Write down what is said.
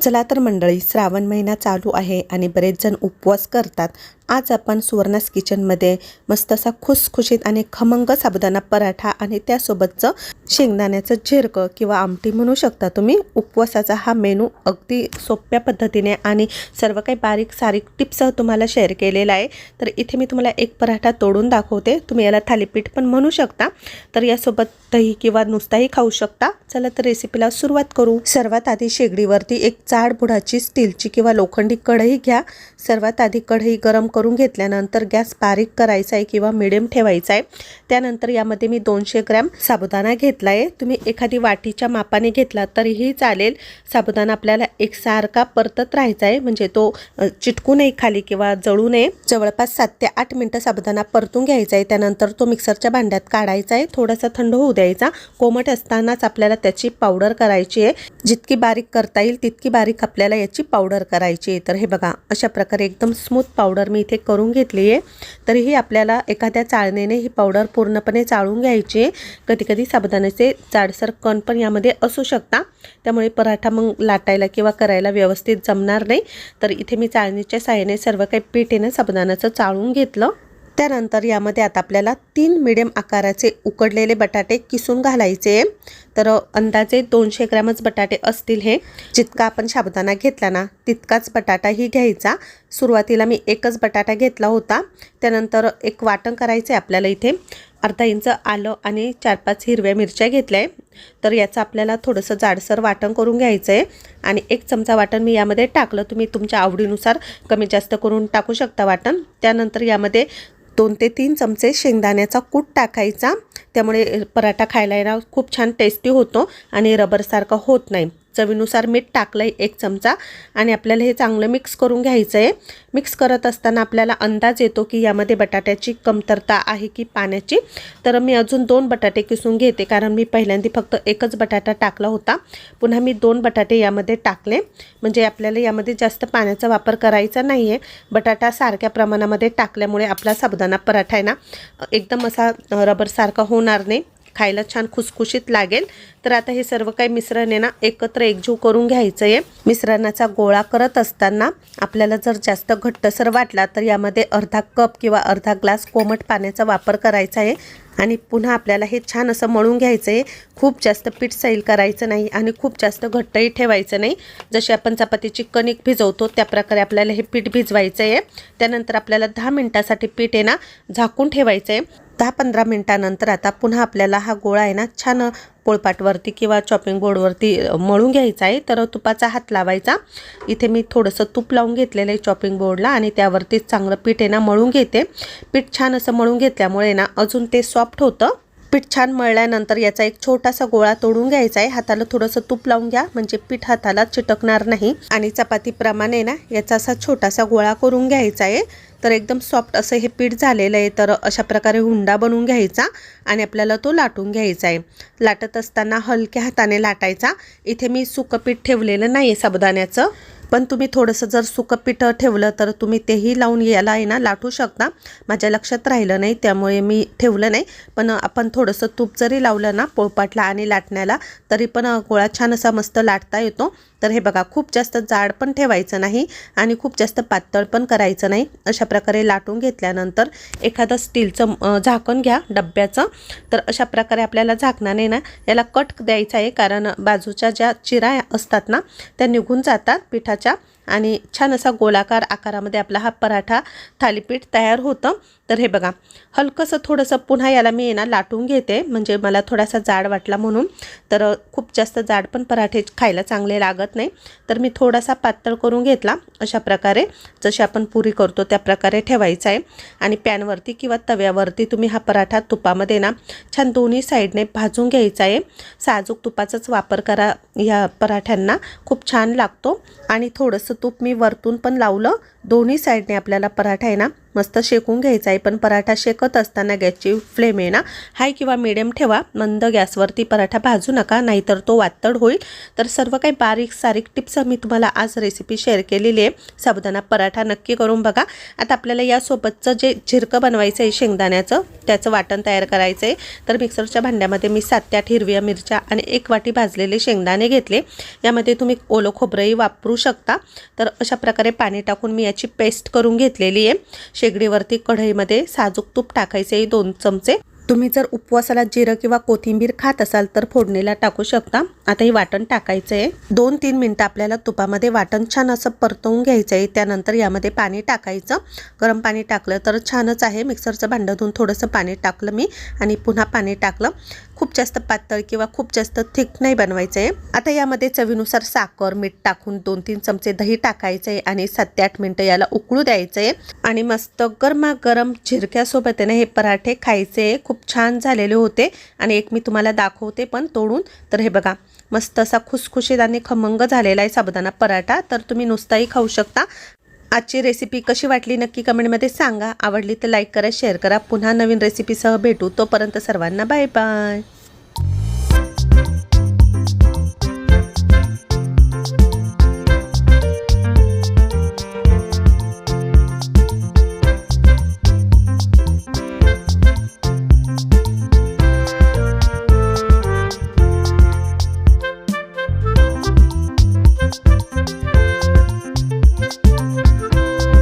चला तर मंडळी श्रावण महिना चालू आहे आणि बरेच जण उपवास करतात. आज आपण सुवर्णास किचनमध्ये मस्त असा खुसखुशीत आणि खमंग साबुदाणा पराठा आणि त्यासोबतचं शेंगदाण्याचं झिरकं किंवा आमटी म्हणू शकता तुम्ही. उपवासाचा हा मेनू अगदी सोप्या पद्धतीने आणि सर्व काही बारीक सारीक टिप्ससह तुम्हाला शेअर केलेला आहे. तर इथे मी तुम्हाला एक पराठा तोडून दाखवते. तुम्ही याला थालीपीठ पण म्हणू शकता. तर यासोबत दही किंवा नुसताही खाऊ शकता. चला तर रेसिपीला सुरुवात करू. सर्वात आधी शेगडीवरती एक जाड बुडाची स्टीलची किंवा लोखंडी कढई घ्या. सर्वात आधी कढई गरम करून घेतल्यानंतर गॅस बारीक करायचा आहे किंवा मिडियम ठेवायचा आहे त्यानंतर यामध्ये मी दोनशे ग्रॅम साबुदाणा घेतला आहे तुम्ही एखादी वाटीच्या मापाने घेतला तरीही चालेल. साबुदाणा आपल्याला एकसारखा परतत राहायचा आहे म्हणजे तो चिटकू नये खाली किंवा जळू नये. जवळपास सात ते आठ मिनटं साबुदाणा परतून घ्यायचा आहे त्यानंतर तो मिक्सरच्या भांड्यात काढायचा आहे थोडासा थंड होऊ द्यायचा. कोमट असतानाच आपल्याला त्याची पावडर करायची आहे जितकी बारीक करता येईल तितकी बारीक आपल्याला याची पावडर करायची आहे तर हे बघा अशा प्रकारे एकदम स्मूथ पावडर मी इथे करून घेतली आहे. तरीही आपल्याला एखाद्या चाळणीने ही पावडर पूर्णपणे चाळून घ्यायची आहे. कधी कधी साबुदाण्याचे जाडसर कण पण यामध्ये असू शकता. त्यामुळे पराठा मग लाटायला किंवा करायला व्यवस्थित जमणार नाही. तर इथे मी चाळणीच्या साह्याने सर्व काही पीठ साबदानाचं साबुदाण्याचं चाळून घेतलं. त्यानंतर यामध्ये आता आपल्याला तीन मिडियम आकाराचे उकडलेले बटाटे किसून घालायचे तर अंदाजे दोनशे ग्रॅमच बटाटे असतील हे. जितका आपण साबुदाणा घेतला ना तितकाच बटाटाही घ्यायचा. सुरुवातीला मी एकच बटाटा घेतला होता. त्यानंतर एक वाटण करायचं आहे आपल्याला इथे. अर्धा इंच आलं आणि चार पाच हिरव्या मिरच्या घेतल्या आहे. तर याचं आपल्याला थोडंसं जाडसर वाटण करून घ्यायचं आहे आणि एक चमचा वाटण मी यामध्ये टाकलं. तुम्ही तुमच्या आवडीनुसार कमी जास्त करून टाकू शकता वाटण. त्यानंतर यामध्ये दोन ते तीन चमचे शेंगदाण्याचा कूट टाकायचा. त्यामुळे पराठा खायला येणार खूप छान टेस्टी होतो आणि रबरसारखा होत नाही. चवीनुसार मीठ टाकलं आहे एक चमचा आणि आपल्याला हे चांगलं मिक्स करून घ्यायचं आहे मिक्स करत असताना आपल्याला अंदाज येतो की यामध्ये बटाट्याची कमतरता आहे की पाण्याची. तर मी अजून दोन बटाटे किसून घेते कारण मी पहिल्यांदा फक्त एकच बटाटा टाकला होता. पुन्हा मी दोन बटाटे यामध्ये टाकले. म्हणजे आपल्याला यामध्ये जास्त पाण्याचा वापर करायचा नाही आहे बटाटा सारख्या प्रमाणामध्ये टाकल्यामुळे आपला साबुदाणा पराठा आहे ना एकदम असा रबरसारखा होणार नाही. खायला छान खुसखुशीत लागेल. तर आता हे सर्व काही मिश्रण आहे ना एकत्र एकजीव करून घ्यायचं आहे मिश्रणाचा गोळा करत असताना आपल्याला जर जास्त घट्टसर वाटला तर यामध्ये अर्धा कप किंवा अर्धा ग्लास कोमट पाण्याचा वापर करायचा आहे. आणि पुन्हा आपल्याला हे छान असं मळून घ्यायचं आहे खूप जास्त पीठ सैल करायचं नाही आणि खूप जास्त घट्टही ठेवायचं नाही. जशी आपण चपातीची कणिक भिजवतो त्या प्रकारे आपल्याला हे पीठ भिजवायचं आहे त्यानंतर आपल्याला दहा मिनटासाठी पीठ आहे ना झाकून ठेवायचं आहे दहा पंधरा मिनटानंतर आता पुन्हा आपल्याला हा गोळा आहे ना छान पोळपाटवरती किंवा चॉपिंग बोर्डवरती मळून घ्यायचा आहे. तर तुपाचा हात लावायचा. इथे मी थोडंसं तूप लावून घेतलेलं आहे चॉपिंग बोर्डला आणि त्यावरती चांगलं पीठ आहे ना मळून घेते. पीठ छान असं मळून घेतल्यामुळे ना अजून ते सॉफ्ट होतं. पीठ छान मळल्यानंतर याचा एक छोटासा गोळा तोडून घ्यायचा आहे. हाताला थोडंसं तूप लावून घ्या म्हणजे पीठ हाताला चिटकणार नाही. आणि चपातीप्रमाणे ना याचा असा छोटासा गोळा करून घ्यायचा आहे. तर एकदम सॉफ्ट असं हे पीठ झालेलं आहे तर अशा प्रकारे हुंडा बनवून घ्यायचा आणि आपल्याला तो लाटून घ्यायचा आहे. लाटत असताना हलक्या हाताने लाटायचा. इथे मी सुकं पीठ ठेवलेलं नाही आहे साबुदाण्याचं. पण तुम्ही थोडंसं जर सुकं पीठ ठेवलं तर तुम्ही तेही लावून याला आहे ना लाटू शकता. माझ्या लक्षात राहिलं नाही त्यामुळे मी ठेवलं नाही. पण आपण थोडंसं तूप जरी लावलं ना पोळपाटला आणि लाटण्याला तरी पण गोळा छान असा मस्त लाटता येतो. तर हे बघा खूप जास्त जाड पण ठेवायचं नाही आणि खूप जास्त पातळ पण करायचं नाही. अशा प्रकारे लाटून घेतल्यानंतर एखादं स्टीलचं झाकण घ्या डब्याचं. तर अशा प्रकारे आपल्याला झाकणाने ना याला कट द्यायचा आहे कारण बाजूच्या ज्या चिरा असतात ना त्या निघून जातात पिठाच्या. आणि छान असा गोलाकार आकारामध्ये आपला हा पराठा थालीपीठ तयार होतं. तर हे बघा हलकंसं थोडंसं पुन्हा याला मी ना लाटून घेते. म्हणजे मला थोडासा जाड वाटला म्हणून. तर खूप जास्त जाड पण पराठे खायला चांगले लागत नाही. तर मी थोडासा पातळ करून घेतला अशा प्रकारे. जशी आपण पुरी करतो त्या प्रकारे ठेवायचा आहे. आणि पॅनवरती किंवा तव्यावरती तुम्ही हा पराठा तुपामध्ये ना छान दोन्ही साईडने भाजून घ्यायचा आहे. साजूक तुपाचाच वापर करा या पराठ्यांना. खूप छान लागतो. आणि थोडंसं तूप मी वरतून पण लावलं. दोन्ही साईडने आपल्याला पराठा आहे ना मस्त शेकून घ्यायचा आहे. पण पराठा शेकत असताना गॅसची फ्लेम आहे ना हाय किंवा मिडियम ठेवा. मंद गॅसवरती पराठा भाजू नका नाहीतर तो वातड होईल. तर सर्व काही बारीक सारीक टिप्स मी तुम्हाला आज रेसिपी शेअर केलेली आहे. साबुदाणा पराठा नक्की करून बघा. आता आपल्याला यासोबतचं जे झिरकं बनवायचं आहे शेंगदाण्याचं त्याचं वाटण तयार करायचं आहे. तर मिक्सरच्या भांड्यामध्ये मी सात ते आठ हिरव्या मिरच्या आणि एक वाटी भाजलेले शेंगदाणे घेतले. यामध्ये तुम्ही ओलं खोबरंही वापरू शकता. तर अशा प्रकारे पाणी टाकून मी याची पेस्ट करून घेतलेली आहे. शेगडीवरती कढईमध्ये साजूक तूप टाकायचे आहे दोन चमचे. तुम्ही जर उपवासाला जिरं किंवा कोथिंबीर खात असाल तर फोडणीला टाकू शकता. आता हे वाटण टाकायचं आहे दोन तीन मिनटं आपल्याला तुपामध्ये वाटण छान असं परतवून घ्यायचं आहे त्यानंतर यामध्ये पाणी टाकायचं. गरम पाणी टाकलं तर छानच आहे. मिक्सरचं भांडं धुवून थोडंसं पाणी टाकलं मी आणि पुन्हा पाणी टाकलं. खूप जास्त पातळ किंवा खूप जास्त थिक नाही बनवायचं आहे आता यामध्ये चवीनुसार साखर मीठ टाकून दोन तीन चमचे दही टाकायचं आहे आणि सात ते आठ मिनटं याला उकळू द्यायचं आहे आणि मस्त गरमागरम झिरक्यासोबत आहे ना हे पराठे खायचे. खूप छान झालेले होते. आणि एक मी तुम्हाला दाखवते पण तोडून. तर हे बघा मस्त असा खुसखुशीत आणि खमंग झालेला आहे साबुदाणा पराठा. तर तुम्ही नुसताही खाऊ शकता. आजची रेसिपी कशी वाटली नक्की कमेंटमध्ये सांगा. आवडली तर लाईक करा शेअर करा. पुन्हा नवीन रेसिपीसह भेटू. तोपर्यंत सर्वांना बाय बाय